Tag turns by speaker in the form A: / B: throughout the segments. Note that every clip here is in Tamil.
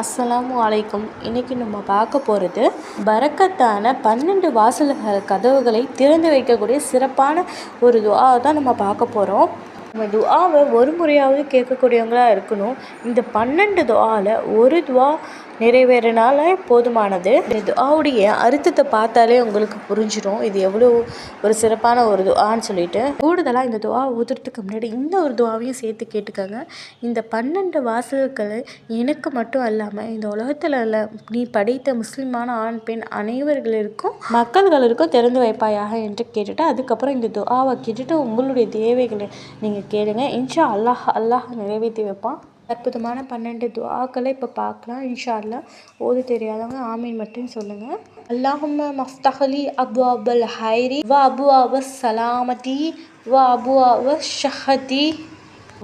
A: அஸ்ஸலாமு அலைக்கும். இன்றைக்கி நம்ம பார்க்க போகிறது பறக்கத்தான பன்னெண்டு வாசல்கள் கதவுகளை திறந்து வைக்கக்கூடிய சிறப்பான ஒரு துவா தான் நம்ம பார்க்க போகிறோம் நம்ம துஆவை ஒரு முறையாவது கேட்கக்கூடியவங்களாக இருக்கணும். இந்த பன்னெண்டு துஆவில் ஒரு துவா நிறைவேறினால போதுமானது. இந்த துஆவுடைய அர்த்தத்தை பார்த்தாலே உங்களுக்கு புரிஞ்சிடும் இது எவ்வளோ ஒரு சிறப்பான ஒரு துஆன்னு சொல்லிட்டு. கூடுதலாக இந்த துஆ ஊதுறதுக்கு முன்னாடி இந்த ஒரு துவாவையும் சேர்த்து கேட்டுக்கோங்க. இந்த பன்னெண்டு வாசல்களை எனக்கு மட்டும் அல்லாமல் இந்த உலகத்தில் நீ படைத்த முஸ்லிமான ஆண் பெண் அனைவர்களுக்கும் மக்கள்களுக்கும் திறந்து வைப்பாயாக என்று கேட்டுட்டு அதுக்கப்புறம் இந்த துஆவை கேட்டுட்டு உங்களுடைய தேவைகளை நீங்கள் கேளுங்க. இன்ஷா அல்லாஹ் அல்லாஹ் நிறைவேற்றி வைப்பான். அற்புதமான பன்னெண்டு துவாக்களை இப்போ பார்க்கலாம். இன்ஷா அல்லாஹ் ஓது தெரியாதவங்க ஆமீன் மட்டும் சொல்லுங்கள் அல்லாஹும்ம மஃப்தஹலி அபு அபல் ஹைரி வ அபு அப சலாமதி வ அபு அப ஷஹதி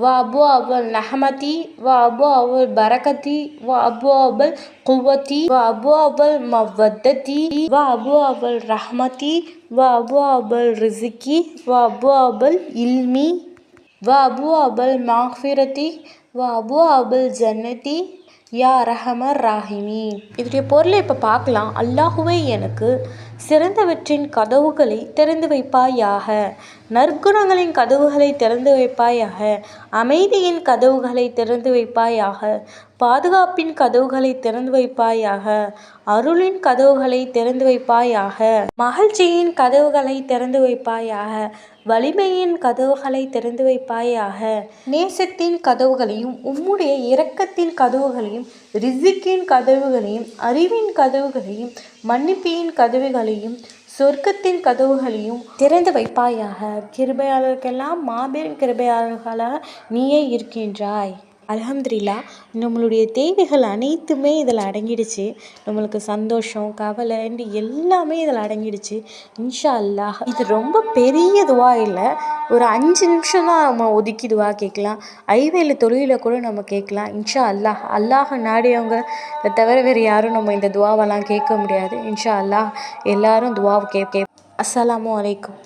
A: வ அபு அபல் நஹமதி வ அபு அபுல் பரகதி வ அபு அபல் குவத்தி வ அபு அபல் மவத்ததி வ அபு அபல் ரஹ்மதி வ அபு அபல் ரிசிகி வ அபு அபல் இல்மி வ அபு அபுல் மாஃபிரதி வ அபு அபுல் ஜன்னதி யா ரஹமர் ராஹிமி இதோடைய பொருளை இப்போ பார்க்கலாம். அல்லாஹுவே எனக்கு சிறந்தவற்றின் கதவுகளை திறந்து வைப்பாயாக. நற்குணங்களின் கதவுகளை திறந்து வைப்பாயாக. அமைதியின் கதவுகளை திறந்து வைப்பாயாக. பாதுகாப்பின் கதவுகளை திறந்து வைப்பாயாக. அருளின் கதவுகளை திறந்து வைப்பாயாக. மகிழ்ச்சியின் கதவுகளை திறந்து வைப்பாயாக. வலிமையின் கதவுகளை திறந்து வைப்பாயாக. நேசத்தின் கதவுகளையும் உம்முடைய இரக்கத்தின் கதவுகளையும் ரிசிக்கின் கதவுகளையும் அறிவின் கதவுகளையும் மன்னிப்பியின் கதவுகளையும் சொர்க்கத்தின் கதவுகளையும் திறந்து வைப்பாயாக. கிருபையாளருக்கெல்லாம் மாபெரும் கிருபையாளர்களாக நீயே இருக்கின்றாய். அலமதுல்லா நம்மளுடைய தேவைகள் அனைத்துமே இதில் அடங்கிடுச்சு. நம்மளுக்கு சந்தோஷம் கவலைன்னு எல்லாமே இதில் அடங்கிடுச்சு. இன்ஷா அல்லாஹ் இது ரொம்ப பெரியதுவாக இல்லை. ஒரு அஞ்சு நிமிஷம் தான் நம்ம ஒதுக்கி துவா கேட்கலாம். ஐவேல தொழுவில் கூட நம்ம கேட்கலாம். இன்ஷா அல்லாஹ் அல்லாஹ் நாடியவங்க தவிர வேறு யாரும் நம்ம இந்த துவாவெல்லாம் கேட்க முடியாது. இன்ஷா அல்லாஹ் எல்லாரும் துவாவை கே கே அஸ்ஸலாமு அலைக்கும்.